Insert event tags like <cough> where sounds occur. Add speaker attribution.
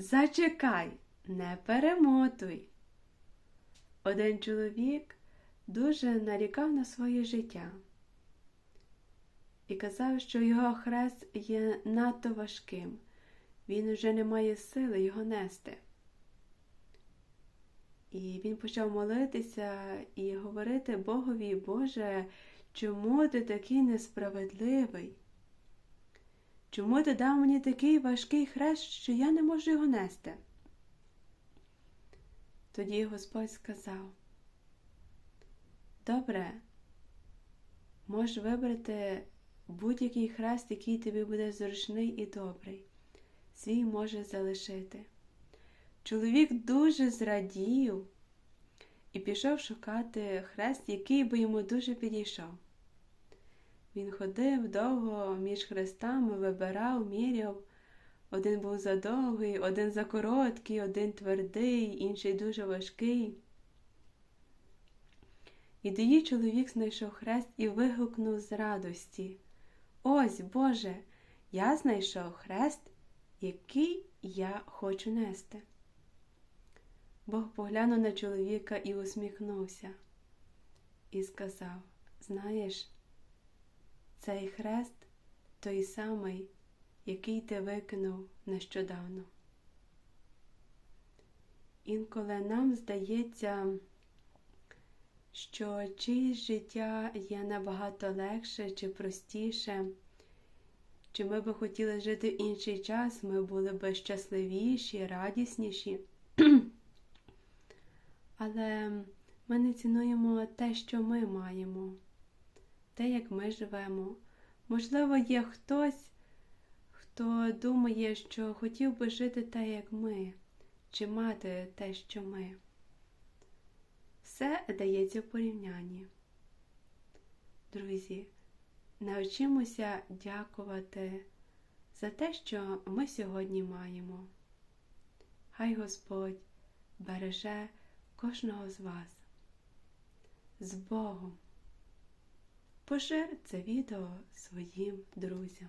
Speaker 1: Зачекай, не перемотуй. Один чоловік дуже нарікав на своє життя і казав, що його хрест є надто важким, він уже не має сили його нести. І він почав молитися і говорити Богові, Боже, чому ти такий несправедливий? Чому ти дав мені такий важкий хрест, що я не можу його нести? Тоді Господь сказав, добре, можеш вибрати будь-який хрест, який тобі буде зручний і добрий, свій може залишити. Чоловік дуже зрадів і пішов шукати хрест, який би йому дуже підійшов. Він ходив довго між хрестами, вибирав, міряв. Один був задовгий, один закороткий, один твердий, інший дуже важкий. І тоді чоловік знайшов хрест і вигукнув з радості Ось, Боже, я знайшов хрест, який я хочу нести. Бог поглянув на чоловіка і усміхнувся, і сказав: Знаєш, цей хрест той самий, який ти викинув нещодавно. Інколи нам здається, що чиєсь життя є набагато легше чи простіше, чи ми би хотіли жити в інший час, ми були б щасливіші, радісніші. <clears throat> Але ми не цінуємо те, що ми маємо, те, як ми живемо. Можливо, є хтось, хто думає, що хотів би жити так, як ми, чи мати те, що ми. Все дається в порівнянні. Друзі, навчимося дякувати за те, що ми сьогодні маємо. Хай Господь береже кожного з вас. З Богом! Пошир це відео своїм друзям.